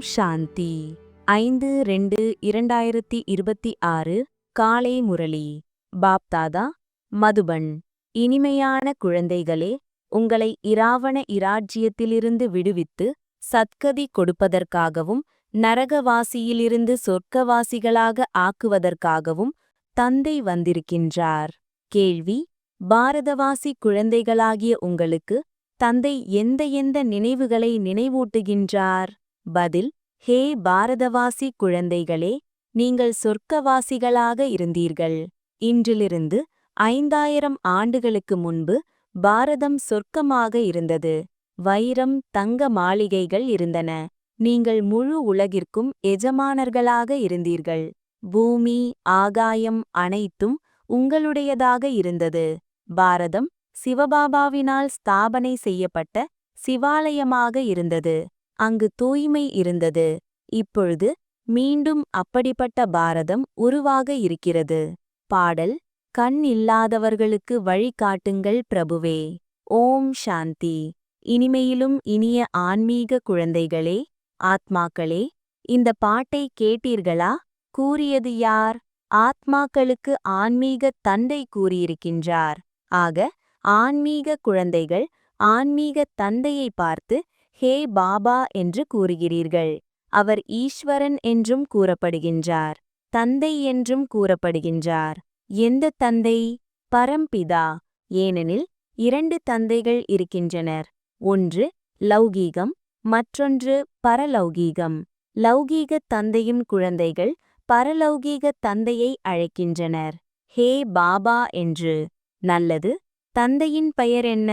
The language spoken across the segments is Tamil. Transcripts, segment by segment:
சாந்தி. ஐந்து ரெண்டு இரண்டாயிரத்தி இருபத்தி ஆறு காலை முரளி. பாப்தாதா மதுபன் இனிமையான குழந்தைகளே உங்களை இராவண இராஜ்யத்திலிருந்து விடுவித்து சத்கதி கொடுப்பதற்காகவும் நரகவாசியிலிருந்து சொர்க்கவாசிகளாக ஆக்குவதற்காகவும் தந்தை வந்திருக்கின்றார். கேள்வி பாரதவாசி குழந்தைகளாகிய உங்களுக்கு தந்தை எந்த எந்த நினைவுகளை நினைவூட்டுகின்றார்? பதில் ஹே பாரதவாசி குழந்தைகளே நீங்கள் சொர்க்கவாசிகளாக இருந்தீர்கள். இன்றிலிருந்து ஐந்தாயிரம் ஆண்டுகளுக்கு முன்பு பாரதம் சொர்க்கமாக இருந்தது. வைரம் தங்க மாளிகைகள் இருந்தன. நீங்கள் முழு உலகிற்கும் எஜமானர்களாக இருந்தீர்கள். பூமி ஆகாயம் அனைத்தும் உங்களுடையதாக இருந்தது. பாரதம் சிவபாபாவினால் ஸ்தாபனை செய்யப்பட்ட சிவாலயமாக இருந்தது. அங்கு தூய்மை இருந்தது. இப்பொழுது மீண்டும் அப்படிப்பட்ட பாரதம் உருவாக இருக்கிறது. பாடல் கண் இல்லாதவர்களுக்கு வழிகாட்டுங்கள் பிரபுவே. ஓம் சாந்தி. இனிமையிலும் இனிய ஆன்மீக குழந்தைகளே ஆத்மாக்களே இந்த பாட்டை கேட்டீர்களா? கூறியது யார்? ஆத்மாக்களுக்கு ஆன்மீக தந்தை கூறியிருக்கின்றார். ஆக ஆன்மீக குழந்தைகள் ஆன்மீக தந்தையை பார்த்து ஹே பாபா என்று கூறுகிறீர்கள். அவர் ஈஸ்வரன் என்றும் கூறப்படுகின்றார். தந்தை என்றும் கூறப்படுகின்றார். எந்த தந்தை? பரம்பிதா. ஏனெனில் இரண்டு தந்தைகள் இருக்கின்றனர். ஒன்று லௌகீகம் மற்றொன்று பரலௌகீகம். லௌகீக தந்தையின் குழந்தைகள் பரலௌகீக தந்தையை அழைக்கின்றனர். ஹே பாபா என்று. நல்லது. தந்தையின் பெயர் என்ன?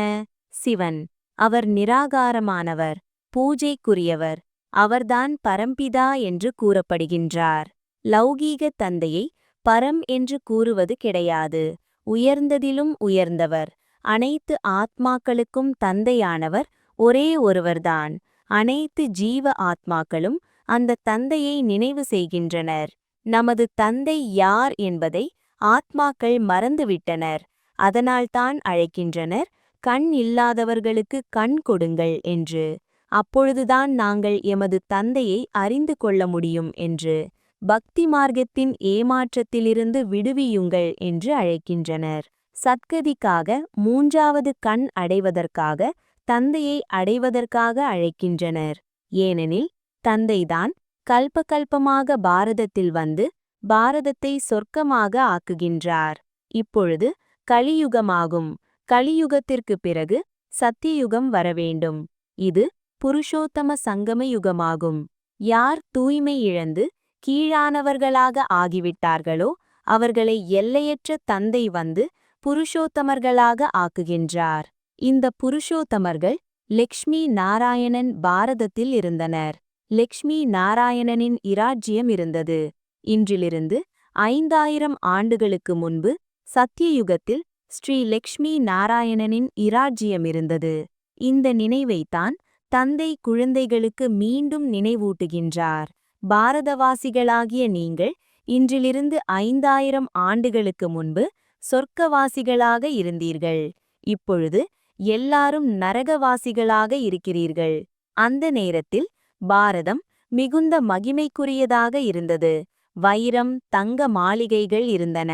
சிவன். அவர் நிராகாரமானவர். பூஜைக்குரியவர். அவர்தான் பரம்பிதா என்று கூறப்படுகின்றார். லௌகீக தந்தையை பரம் என்று கூறுவது கிடையாது. உயர்ந்ததிலும் உயர்ந்தவர். அனைத்து ஆத்மாக்களுக்கும் தந்தையானவர் ஒரே ஒருவர்தான். அனைத்து ஜீவ ஆத்மாக்களும் அந்த தந்தையை நினைவு செய்கின்றனர். நமது தந்தை யார் என்பதை ஆத்மாக்கள் மறந்துவிட்டனர். அதனால்தான் அழைக்கின்றனர் கண் இல்லாதவர்களுக்கு கண் கொடுங்கள் என்று. அப்பொழுதுதான் நாங்கள் எமது தந்தையை அறிந்து கொள்ள முடியும் என்று பக்தி மார்க்கத்தின் ஏமாற்றத்திலிருந்து விடுவியுங்கள் என்று அழைக்கின்றனர். சத்கதிக்காக மூன்றாவது கண் அடைவதற்காக தந்தையை அடைவதற்காக அழைக்கின்றனர். ஏனெனில் தந்தைதான் கல்பகல்பமாக பாரதத்தில் வந்து பாரதத்தை சொர்க்கமாக ஆக்குகின்றார். இப்பொழுது கலியுகமாகும். கலியுகத்திற்கு பிறகு சத்தியுகம் வரவேண்டும். இது புருஷோத்தம சங்கம யுகமாகும் யார் தூய்மை இழந்து கீழானவர்களாக ஆகிவிட்டார்களோ அவர்களை எல்லையற்ற தந்தை வந்து புருஷோத்தமர்களாக ஆக்குகின்றார். இந்த புருஷோத்தமர்கள் லக்ஷ்மி நாராயணன் பாரதத்தில் இருந்தனர். லக்ஷ்மி நாராயணனின் இராஜ்யம் இருந்தது. இன்றிலிருந்து ஐந்தாயிரம் ஆண்டுகளுக்கு முன்பு சத்தியயுகத்தில் ஸ்ரீ லக்ஷ்மி நாராயணனின் இராஜ்யம் இருந்தது. இந்த நினைவைத்தான் தந்தை குழந்தைகளுக்கு மீண்டும் நினைவூட்டுகின்றார். பாரதவாசிகளாகிய நீங்கள் இன்றிலிருந்து ஐந்தாயிரம் ஆண்டுகளுக்கு முன்பு சொர்க்கவாசிகளாக இருந்தீர்கள். இப்பொழுது எல்லாரும் நரகவாசிகளாக இருக்கிறீர்கள். அந்த நேரத்தில் பாரதம் மிகுந்த மகிமைக்குரியதாக இருந்தது. வைரம் தங்க மாளிகைகள் இருந்தன.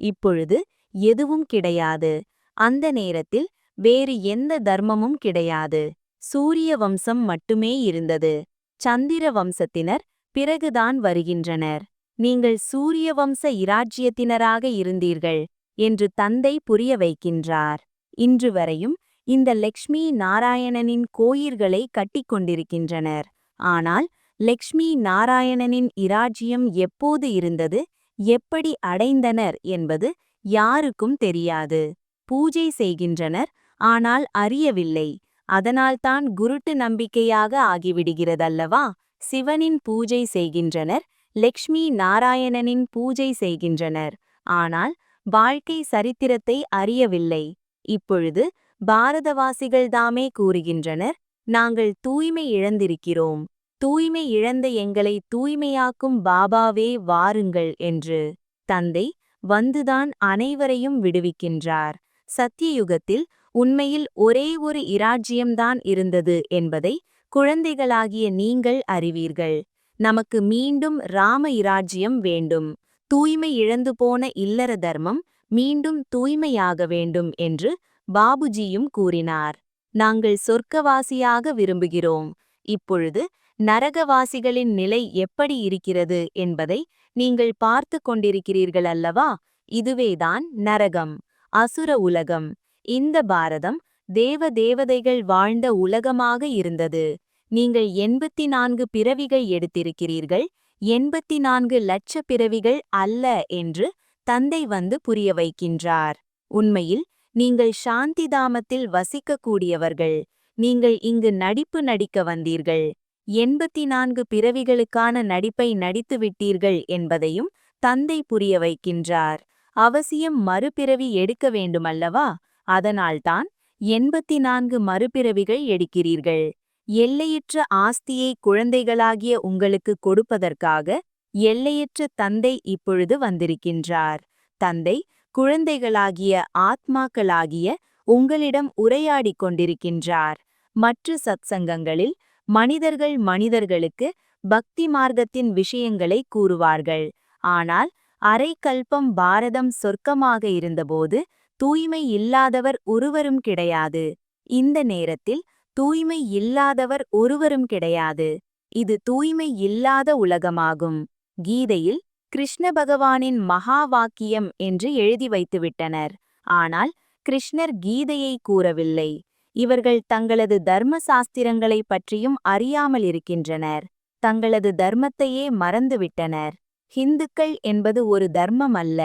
இப்பொழுது எதுவும் கிடையாது. அந்த நேரத்தில் வேறு எந்த தர்மமும் கிடையாது. சூரிய வம்சம் மட்டுமே இருந்தது. சந்திர வம்சத்தினர் பிறகுதான் வருகின்றனர். நீங்கள் சூரிய வம்ச இராஜ்யத்தினராக இருந்தீர்கள் என்று தந்தை புரிய வைக்கின்றார். இன்று வரையும் இந்த லக்ஷ்மி நாராயணனின் கோயில்களை கட்டிக்கொண்டிருக்கின்றனர் ஆனால் லக்ஷ்மி நாராயணனின் இராஜ்யம் எப்போது இருந்தது? எப்படி அடைந்தனர் என்பது யாருக்கும் தெரியாது. பூஜை செய்கின்றனர் ஆனால் அறியவில்லை. அதனால்தான் குருட்டு நம்பிக்கையாக ஆகிவிடுகிறதல்லவா? சிவனின் பூஜை செய்கின்றனர் லக்ஷ்மி நாராயணனின் பூஜை செய்கின்றனர். ஆனால் வாழ்க்கை சரித்திரத்தை அறியவில்லை. இப்பொழுது பாரதவாசிகள்தாமே கூறுகின்றனர் நாங்கள் தூய்மை இழந்திருக்கிறோம். தூய்மை இழந்த எங்களை தூய்மையாக்கும் பாபாவே வாருங்கள் என்று தந்தை வந்துதான் அனைவரையும் விடுவிக்கின்றார். சத்தியயுகத்தில் உண்மையில் ஒரே ஒரு இராஜ்யம்தான் இருந்தது என்பதை குழந்தைகளாகிய நீங்கள் அறிவீர்கள். நமக்கு மீண்டும் ராம இராஜ்யம் வேண்டும். தூய்மை இழந்து போன இல்லற தர்மம் மீண்டும் தூய்மையாக வேண்டும் என்று பாபுஜியும் கூறினார். நாங்கள் சொர்க்கவாசியாக விரும்புகிறோம். இப்பொழுது நரகவாசிகளின் நிலை எப்படி இருக்கிறது என்பதை நீங்கள் பார்த்து கொண்டிருக்கிறீர்கள் அல்லவா இதுவேதான் நரகம் அசுர உலகம். இந்த பாரதம் தேவ தேவதைகள் வாழ்ந்த உலகமாக இருந்தது. நீங்கள் எண்பத்தி நான்கு பிறவிகள் எடுத்திருக்கிறீர்கள். எண்பத்தி நான்கு லட்ச பிறவிகள் அல்ல என்று தந்தை வந்து புரிய வைக்கின்றார். உண்மையில் நீங்கள் சாந்தி தாமத்தில் வசிக்கக்கூடியவர்கள். நீங்கள் இங்கு நடிப்பு நடிக்க வந்தீர்கள். எண்பத்தி நான்கு பிறவிகளுக்கான நடிப்பை நடித்து விட்டீர்கள் என்பதையும் தந்தை புரிய வைக்கின்றார். அவசியம் மறுபிறவி எடுக்க வேண்டுமல்லவா? அதனால்தான் எண்பத்தி நான்கு மறுபிறவிகள் எடுக்கிறீர்கள். எல்லையற்ற ஆஸ்தியை குழந்தைகளாகிய உங்களுக்கு கொடுப்பதற்காக எல்லையற்ற தந்தை இப்பொழுது வந்திருக்கின்றார். தந்தை குழந்தைகளாகிய ஆத்மாக்களாகிய உங்களிடம் உரையாடிக் கொண்டிருக்கின்றார். மற்ற சத்சங்கங்களில் மனிதர்கள் மனிதர்களுக்கு பக்தி மார்க்கத்தின் விஷயங்களை கூறுவார்கள். ஆனால் அரை கல்பம் பாரதம் சொர்க்கமாக இருந்தபோது தூய்மை இல்லாதவர் ஒருவரும் கிடையாது. இந்த நேரத்தில் தூய்மை இல்லாதவர் ஒருவரும் கிடையாது. இது தூய்மை இல்லாத உலகமாகும். கீதையில் கிருஷ்ண பகவானின் மகா வாக்கியம் என்று எழுதி வைத்துவிட்டனர். ஆனால் கிருஷ்ணர் கீதையை கூறவில்லை. இவர்கள் தங்களது தர்ம சாஸ்திரங்களைப் பற்றியும் அறியாமல் இருக்கின்றனர். தங்களது தர்மத்தையே மறந்துவிட்டனர். ஹிந்துக்கள் என்பது ஒரு தர்மம் அல்ல.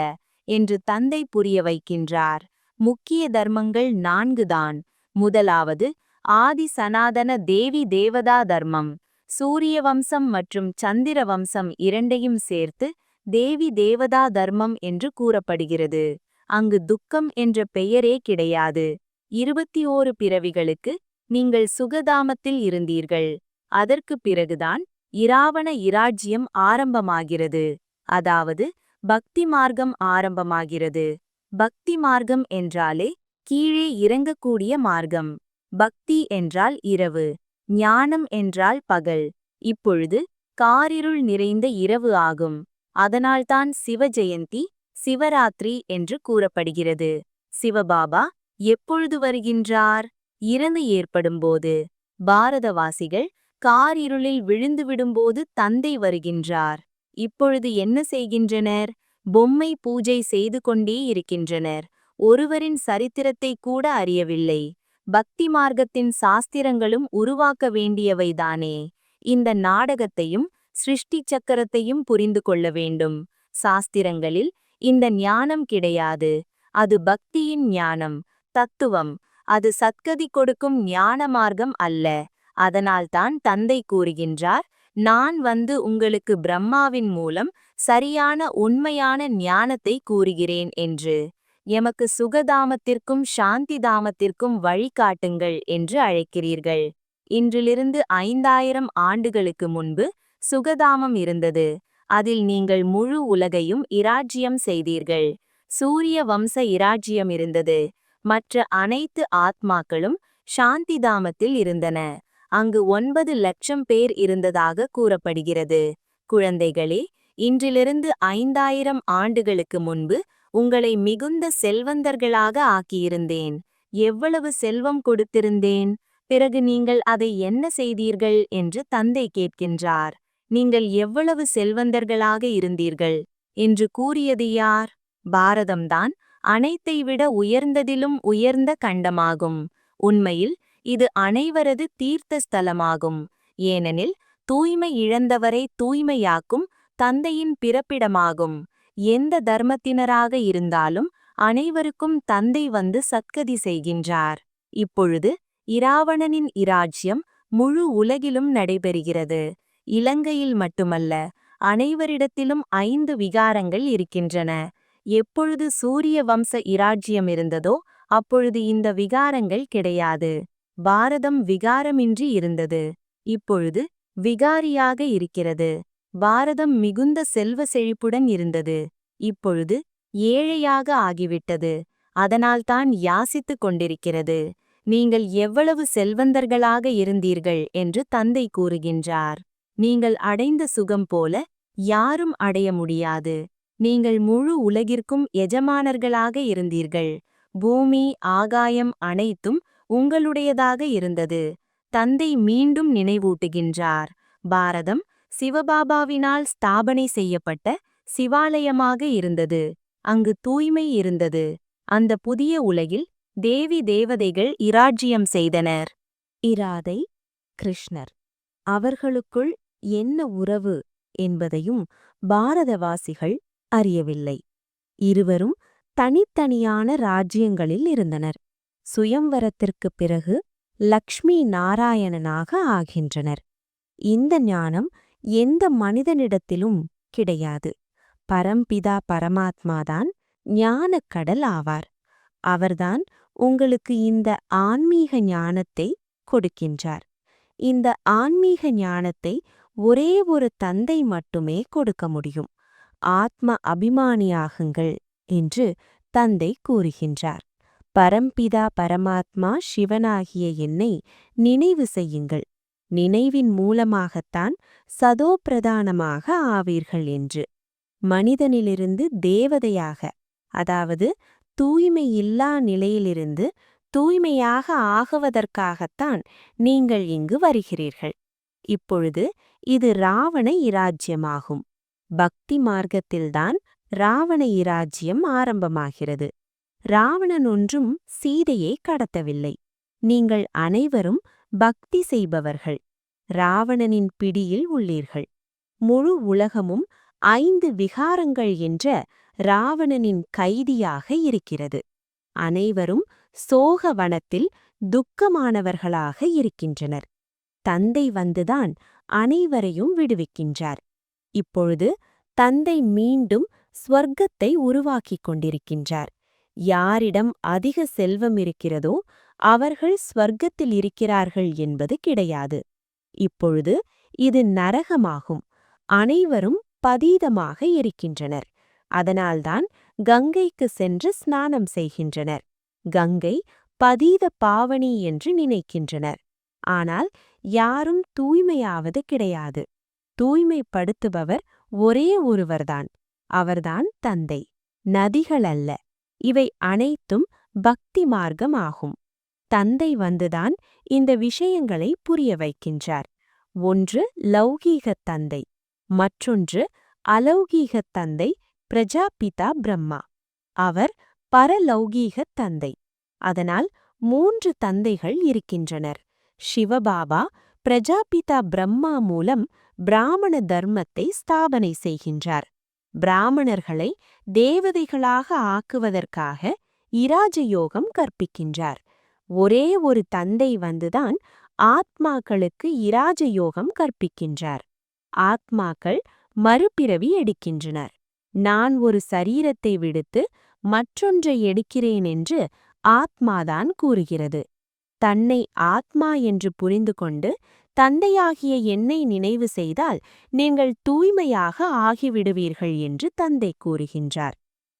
என்று தந்தை புரிய வைக்கின்றார். முக்கிய தர்மங்கள் நான்குதான் முதலாவது ஆதி சனாதன தேவி தேவதா தர்மம். சூரிய வம்சம் மற்றும் சந்திர வம்சம் இரண்டையும் சேர்த்து தேவி தேவதா தர்மம் என்று கூறப்படுகிறது. அங்கு துக்கம் என்ற பெயரே கிடையாது. இருபத்தி ஓரு பிறவிகளுக்கு நீங்கள் சுகதாமத்தில் இருந்தீர்கள். அதற்கு பிறகுதான் இராவண இராஜ்யம் ஆரம்பமாகிறது. அதாவது பக்தி மார்க்கம் ஆரம்பமாகிறது. பக்தி மார்க்கம் என்றாலே கீழே இறங்கக்கூடிய மார்க்கம். பக்தி என்றால் இரவு ஞானம் என்றால் பகல். இப்பொழுது காரிருள் நிறைந்த இரவு ஆகும். அதனால்தான் சிவ ஜெயந்தி சிவராத்திரி என்று கூறப்படுகிறது. சிவபாபா எப்பொழுது வருகின்றார்? இறந்து ஏற்படும்போது. பாரதவாசிகள் காரிருளில் விழுந்துவிடும்போது தந்தை வருகின்றார். இப்பொழுது என்ன செய்கின்றனர்? பொம்மை பூஜை செய்து கொண்டே இருக்கின்றனர். ஒருவரின் சரித்திரத்தை கூட அறியவில்லை. பக்தி மார்க்கத்தின் சாஸ்திரங்களும் உருவாக்க வேண்டியவைதானே இந்த நாடகத்தையும் சிருஷ்டி சக்கரத்தையும் புரிந்து கொள்ள வேண்டும். சாஸ்திரங்களில் இந்த ஞானம் கிடையாது. அது பக்தியின் ஞானம் தத்துவம். அது சத்கதி கொடுக்கும் ஞான மார்க்கம் அல்ல. அதனால்தான் தந்தை கூறுகின்றார் நான் வந்து உங்களுக்கு பிரம்மாவின் மூலம் சரியான உண்மையான ஞானத்தை கூறுகிறேன் என்று. எமக்கு சுகதாமத்திற்கும் சாந்திதாமத்திற்கும் வழிகாட்டுங்கள் என்று அழைக்கிறீர்கள். இன்றிலிருந்து ஐந்தாயிரம் ஆண்டுகளுக்கு முன்பு சுகதாமம் இருந்தது. அதில் நீங்கள் முழு உலகையும் இராஜ்யம் செய்தீர்கள். சூரிய வம்ச இராஜ்யம் இருந்தது. மற்ற அனைத்து ஆத்மாக்களும் சாந்திதாமத்தில் இருந்தன. அங்கு ஒன்பது லட்சம் பேர் இருந்ததாக கூறப்படுகிறது. குழந்தைகளே இன்றிலிருந்து ஐந்தாயிரம் ஆண்டுகளுக்கு முன்பு உங்களை மிகுந்த செல்வந்தர்களாக ஆக்கியிருந்தேன். எவ்வளவு செல்வம் கொடுத்திருந்தேன்? பிறகு நீங்கள் அதை என்ன செய்தீர்கள்? என்று தந்தை கேட்கின்றார். நீங்கள் எவ்வளவு செல்வந்தர்களாக இருந்தீர்கள்? என்று கூறியது யார்? பாரதம்தான் அனைத்தை விட உயர்ந்ததிலும் உயர்ந்த கண்டமாகும். உண்மையில் இது அனைவரது தீர்த்த ஸ்தலமாகும். ஏனெனில் தூய்மை இழந்தவரை தூய்மையாக்கும் தந்தையின் பிறப்பிடமாகும். எந்த தர்மத்தினராக இருந்தாலும் அனைவருக்கும் தந்தை வந்து சத்கதி செய்கின்றார். இப்பொழுது இராவணனின் இராஜ்யம் முழு உலகிலும் நடைபெறுகிறது. இலங்கையில் மட்டுமல்ல அனைவரிடத்திலும் ஐந்து விகாரங்கள் இருக்கின்றன. எப்பொழுது சூரிய வம்ச இராஜ்யம் இருந்ததோ அப்பொழுது இந்த விகாரங்கள் கிடையாது. பாரதம் விகாரமின்றி இருந்தது. இப்பொழுது விகாரியாக இருக்கிறது. பாரதம் மிகுந்த செல்வ செழிப்புடன் இருந்தது. இப்பொழுது ஏழையாக ஆகிவிட்டது. அதனால்தான் யாசித்துக் கொண்டிருக்கிறது. நீங்கள் எவ்வளவு செல்வந்தர்களாக இருந்தீர்கள் என்று தந்தை கூறுகின்றார். நீங்கள் அடைந்த சுகம் போல யாரும் அடைய முடியாது. நீங்கள் முழு உலகிற்கும் எஜமானர்களாக இருந்தீர்கள். பூமி ஆகாயம் அனைத்தும் உங்களுடையதாக இருந்தது. தந்தை மீண்டும் நினைவூட்டுகின்றார். பாரதம் சிவபாபாவினால் ஸ்தாபனை செய்யப்பட்ட சிவாலயமாக இருந்தது. அங்கு தூய்மை இருந்தது. அந்த புதிய உலகில் தேவி தேவதைகள் இராஜ்யம் செய்தனர். இராதை கிருஷ்ணர் அவர்களுக்குள் என்ன உறவு என்பதையும் பாரதவாசிகள் அறியவில்லை. இருவரும் தனித்தனியான ராஜ்யங்களில் இருந்தனர். சுயம்வரத்திற்குப் பிறகு லக்ஷ்மி நாராயணனாக ஆகின்றனர். இந்த ஞானம் எந்த மனிதனிடத்திலும் கிடையாது. பரம்பிதா பரமாத்மாதான் ஞானக்கடல் ஆவார். அவர்தான் உங்களுக்கு இந்த ஆன்மீக ஞானத்தை கொடுக்கின்றார். இந்த ஆன்மீக ஞானத்தை ஒரே ஒரு தந்தை மட்டுமே கொடுக்க முடியும். ஆத்ம அபிமானியாகுங்கள் என்று தந்தை கூறுகின்றார். பரம்பிதா பரமாத்மா சிவனாகிய என்னை நினைவு செய்யுங்கள். நினைவின் மூலமாகத்தான் சதோப்பிரதானமாக ஆவீர்கள் என்று. மனிதனிலிருந்து தேவதையாக அதாவது தூய்மையில்லா நிலையிலிருந்து தூய்மையாக ஆகுவதற்காகத்தான் நீங்கள் இங்கு வருகிறீர்கள். இப்பொழுது இது ராவண இராஜ்யமாகும். பக்தி மார்க்கத்தில்தான் ராவண இராஜ்யம் ஆரம்பமாகிறது. ராவணன் ஒன்றும் சீதையை கடத்தவில்லை. நீங்கள் அனைவரும் பக்தி செய்பவர்கள். ராவணனின் பிடியில் உள்ளீர்கள். முழு உலகமும் ஐந்து விகாரங்கள் என்ற ராவணனின் கைதியாக இருக்கிறது. அனைவரும் சோக வனத்தில் துக்கமானவர்களாக இருக்கின்றனர். தந்தை வந்துதான் அனைவரையும் விடுவிக்கின்றார். இப்பொழுது தந்தை மீண்டும் ஸ்வர்க்கத்தை உருவாக்கிக் கொண்டிருக்கின்றார். யாரிடம் அதிக செல்வம் இருக்கிறதோ அவர்கள் ஸ்வர்க்கத்தில் இருக்கிறார்கள் என்பது கிடையாது. இப்பொழுது இது நரகமாகும். அனைவரும் பதீதமாக இருக்கின்றனர். அதனால்தான் கங்கைக்கு சென்று ஸ்நானம் செய்கின்றனர். கங்கை பதீத பாவனி என்று நினைக்கின்றனர். ஆனால் யாரும் தூய்மையாவது கிடையாது. தூய்மைப்படுத்துபவர் ஒரே ஒருவர்தான். அவர்தான் தந்தை. நதிகள் அல்ல இவை அனைத்தும் பக்தி மார்க்கம் ஆகும் தந்தை வந்துதான் இந்த விஷயங்களை புரிய வைக்கின்றார். ஒன்று லௌகீகத் தந்தை. மற்றொன்று அலௌகீகத் தந்தை பிரஜாபிதா பிரம்மா. அவர் பரலௌகீகத் தந்தை. அதனால் மூன்று தந்தைகள் இருக்கின்றனர். சிவபாபா பிரஜாபிதா பிரம்மா மூலம் பிராமண தர்மத்தை ஸ்தாபனை செய்கின்றார். பிராமணர்களை தேவதைகளாக ஆக்குவதற்காக இராஜயோகம் கற்பிக்கின்றார். ஒரே ஒரு தந்தை வந்துதான் ஆத்மாக்களுக்கு இராஜயோகம் கற்பிக்கின்றார். ஆத்மாக்கள் மறுபிறவி எடுக்கின்றனர். நான் ஒரு சரீரத்தை விடுத்து மற்றொன்றை எடுக்கிறேன் என்று ஆத்மாதான் கூறுகிறது. தன்னை ஆத்மா என்று புரிந்து கொண்டு தந்தையாகிய என்னை நினைவு செய்தால் நீங்கள் தூய்மையாக ஆகிவிடுவீர்கள் என்று தந்தை கூறுகின்றார்.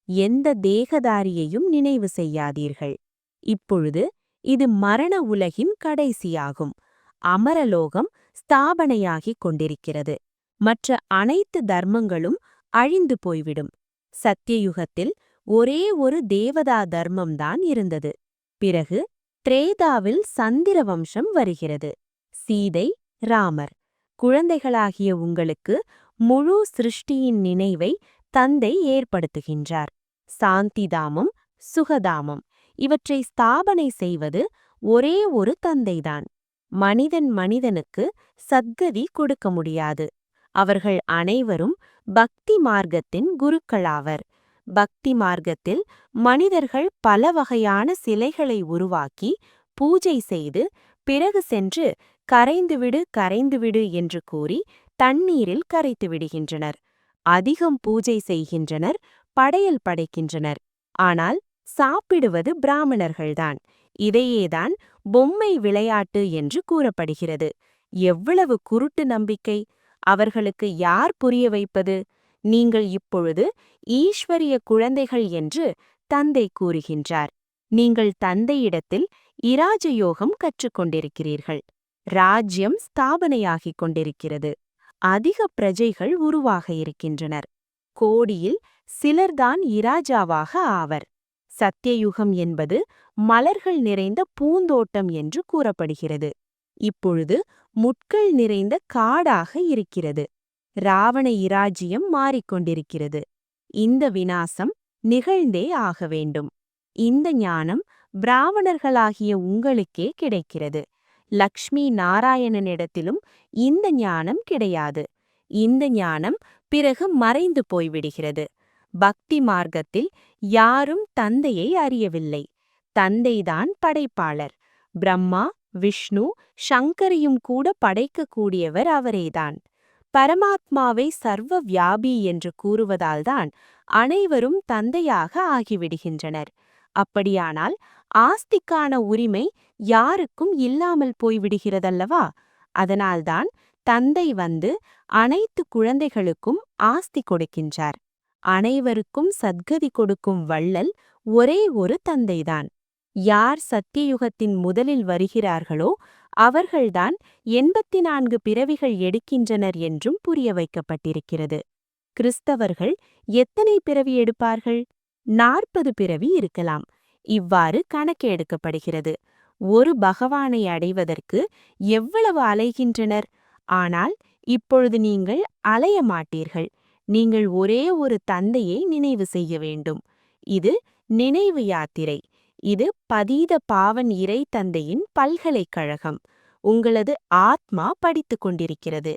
எந்த தேகதாரியையும் நினைவு செய்யாதீர்கள். இப்பொழுது இது மரண உலகின் கடைசியாகும். அமரலோகம் ஸ்தாபனையாகிக் கொண்டிருக்கிறது. மற்ற அனைத்து தர்மங்களும் அழிந்து போய்விடும். சத்தியயுகத்தில் ஒரே ஒரு தேவதா தர்மம்தான் இருந்தது. பிறகு திரேதாவில் சந்திர வம்சம் வருகிறது. சீதை ராமர். குழந்தைகளாகிய உங்களுக்கு முழு சிருஷ்டியின் நினைவை தந்தை ஏற்படுத்துகின்றார். சாந்திதாமம் சுகதாமம். இவற்றை ஸ்தாபனை செய்வது ஒரே ஒரு தந்தைதான். மனிதன் மனிதனுக்கு சத்கதி கொடுக்க முடியாது. அவர்கள் அனைவரும் பக்தி மார்க்கத்தின் குருக்களாவர். பக்தி மார்க்கத்தில் மனிதர்கள் பல வகையான சிலைகளை உருவாக்கி பூஜை செய்து பிறகு சென்று கரைந்துவிடு கரைந்துவிடு என்று கூறி தண்ணீரில் கரைத்து விடுகின்றனர். அதிகம் பூஜை செய்கின்றனர் படையல் படைக்கின்றனர். ஆனால் சாப்பிடுவது பிராமணர்கள்தான். இதையேதான் பொம்மை விளையாட்டு என்று கூறப்படுகிறது. எவ்வளவு குருட்டு நம்பிக்கை! அவர்களுக்கு யார் புரிய வைப்பது? நீங்கள் இப்பொழுது ஈஸ்வரிய குழந்தைகள் என்று தந்தை கூறுகின்றார். நீங்கள் தந்தையிடத்தில் இராஜயோகம் கற்றுக்கொண்டிருக்கிறீர்கள். ராஜ்யம் ஸ்தாபனையாகிக் கொண்டிருக்கிறது. அதிக பிரஜைகள் உருவாக இருக்கின்றனர். கோடியில் சிலர்தான் இராஜாவாக ஆவர். சத்தியயுகம் என்பது மலர்கள் நிறைந்த பூந்தோட்டம் என்று கூறப்படுகிறது. இப்பொழுது முட்கள் நிறைந்த காடாக இருக்கிறது. ராவண இராஜ்யம் மாறிக்கொண்டிருக்கிறது இந்த வினாசம் நிகழ்ந்தே ஆக வேண்டும். இந்த ஞானம் பிராமணர்களாகிய உங்களுக்கே கிடைக்கிறது. லக்ஷ்மி நாராயணனிடத்திலும் இந்த ஞானம் கிடையாது. இந்த ஞானம் பிறகு மறைந்து போய்விடுகிறது. பக்தி மார்க்கத்தில் யாரும் தந்தையை அறியவில்லை. தந்தைதான் படைப்பாளர். பிரம்மா விஷ்ணு சங்கரையும் கூட படைக்கக்கூடியவர் அவரேதான். பரமாத்மாவை சர்வ வியாபி என்று கூறுவதால்தான் அனைவரும் தந்தையாக ஆகிவிடுகின்றனர். அப்படியானால் ஆஸ்திக்கான உரிமை யாருக்கும் இல்லாமல் போய்விடுகிறதல்லவா? அதனால்தான் தந்தை வந்து அனைத்து குழந்தைகளுக்கும் ஆஸ்தி கொடுக்கின்றார். அனைவருக்கும் சத்கதி கொடுக்கும் வள்ளல் ஒரே ஒரு தந்தைதான். யார் சத்தியயுகத்தின் முதலில் வருகிறார்களோ அவர்கள்தான் எண்பத்தி நான்கு பிறவிகள் எடுக்கின்றனர் என்றும் புரிய வைக்கப்பட்டிருக்கிறது. கிறிஸ்தவர்கள் எத்தனை பிறவி எடுப்பார்கள்? நாற்பது பிறவி இருக்கலாம். இவ்வாறு கணக்கு எடுக்கப்படுகிறது. ஒரு பகவானை அடைவதற்கு எவ்வளவு அலைகின்றனர்? ஆனால் இப்பொழுது நீங்கள் அலைய மாட்டீர்கள். நீங்கள் ஒரே ஒரு தந்தையை நினைவு செய்ய வேண்டும். இது நினைவு யாத்திரை. இது பதீத பாவன் இறை தந்தையின் பல்கலைக்கழகம். உங்களது ஆத்மா படித்துக் கொண்டிருக்கிறது.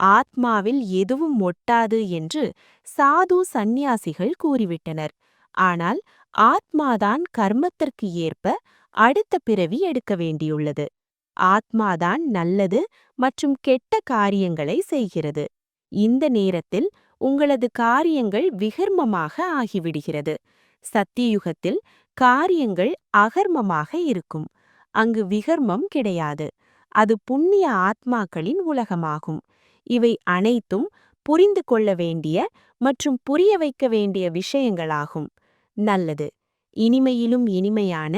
ஆத்மாவில் எதுவும் ஒட்டாது என்று சாது சந்நியாசிகள் கூறிவிட்டனர். ஆனால் ஆத்மாதான் கர்மத்திற்கு ஏற்ப அடுத்த பிறவி எடுக்க வேண்டியுள்ளது. ஆத்மாதான் நல்லது மற்றும் கெட்ட காரியங்களை செய்கிறது. இந்த நேரத்தில் உங்களது காரியங்கள் விகர்மமாக ஆகிவிடுகிறது. சத்தியுகத்தில் காரியங்கள் அகர்மமாக இருக்கும். அங்கு விகர்மம் கிடையாது. அது புண்ணிய ஆத்மாக்களின் உலகமாகும். இவை அனைத்தும் புரிந்து கொள்ள வேண்டிய மற்றும் புரிய வைக்க வேண்டிய விஷயங்களாகும். நல்லது. இனிமையிலும் இனிமையான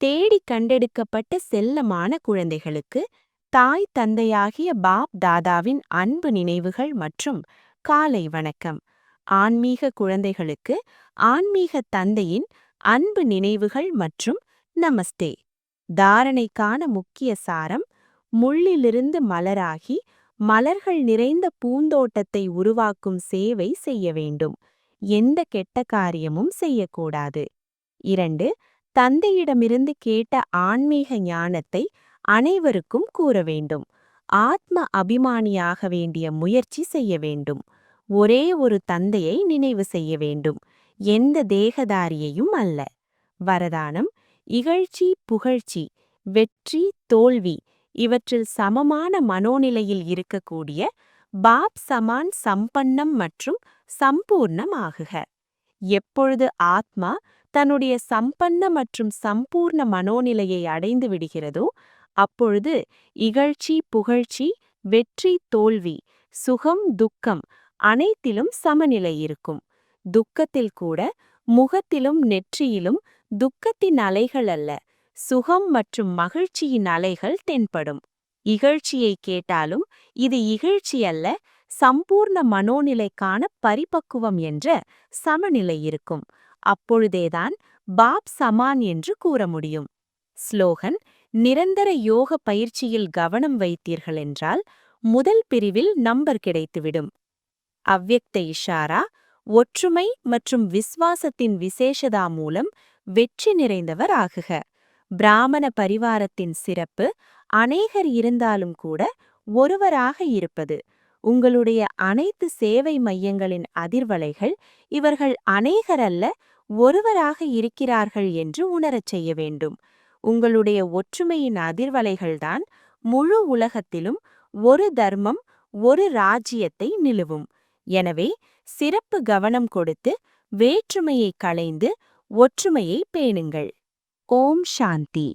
தேடி கண்டெடுக்கப்பட்ட செல்லமான குழந்தைகளுக்கு தாய் தந்தையாகிய பாப் தாதாவின் அன்பு நினைவுகள் மற்றும் காலை வணக்கம். ஆன்மீக குழந்தைகளுக்கு ஆன்மீக தந்தையின் அன்பு நினைவுகள் மற்றும் நமஸ்தே. தாரணைக்கான முக்கிய சாரம் முள்ளிலிருந்து மலராகி மலர்கள் நிறைந்த பூந்தோட்டத்தை உருவாக்கும் சேவை செய்ய வேண்டும். எந்த கெட்ட காரியமும் செய்யக்கூடாது. இரண்டு தந்தையிடமிருந்து கேட்ட ஆன்மீக ஞானத்தை அனைவருக்கும் கூற வேண்டும். ஆத்ம அபிமானியாக வேண்டிய முயற்சி செய்ய வேண்டும். ஒரே ஒரு தந்தையை நினைவு செய்ய வேண்டும். எந்த தேகதாரியையும் அல்ல. வரதானம் இகழ்ச்சி புகழ்ச்சி வெற்றி தோல்வி இவற்றில் சமமான மனோநிலையில் இருக்கக்கூடிய பாப் சமான் சம்பன்னம் மற்றும் சம்பூர்ணம் ஆகுக எப்பொழுது ஆத்மா தன்னுடைய சம்பன்ன மற்றும் சம்பூர்ண மனோநிலையை அடைந்து விடுகிறதோ அப்பொழுது இகழ்ச்சி புகழ்ச்சி வெற்றி தோல்வி சுகம் துக்கம் அனைத்திலும் சமநிலை இருக்கும். துக்கத்தில் கூட முகத்திலும் நெற்றியிலும் துக்கத்தின் அலைகள் அல்ல சுகம் மற்றும் மகிழ்ச்சியின் அலைகள் தென்படும். இகழ்ச்சியை கேட்டாலும் இது இகழ்ச்சி அல்ல சம்பூர்ண மனோநிலைக்கான பரிபக்குவம் என்ற சமநிலை இருக்கும். அப்பொழுதேதான் பாப் சமான் என்று கூற முடியும். ஸ்லோகன் நிரந்தர யோக பயிற்சியில் கவனம் வைத்தீர்கள் என்றால் முதல் பிரிவில் நம்பர் கிடைத்துவிடும். அவ்யக்த இஷாரா ஒற்றுமை மற்றும் விஸ்வாசத்தின் விசேஷதா மூலம் வெற்றி நிறைந்தவர் ஆகுக. பிராமண பரிவாரத்தின் சிறப்பு அநேகர் இருந்தாலும் கூட ஒருவராக இருப்பது உங்களுடைய அனைத்து சேவை மையங்களின் அதிர்வலைகள் இவர்கள் அநேகரல்ல ஒருவராக இருக்கிறார்கள் என்று உணரச் செய்ய வேண்டும். உங்களுடைய ஒற்றுமையின் அதிர்வலைகள்தான் முழு உலகத்திலும் ஒரு தர்மம் ஒரு ராஜ்யத்தை நிலுவும். எனவே சிறப்பு கவனம் கொடுத்து வேற்றுமையை களைந்து ஒற்றுமையை பேணுங்கள். ஓம் சாந்தி.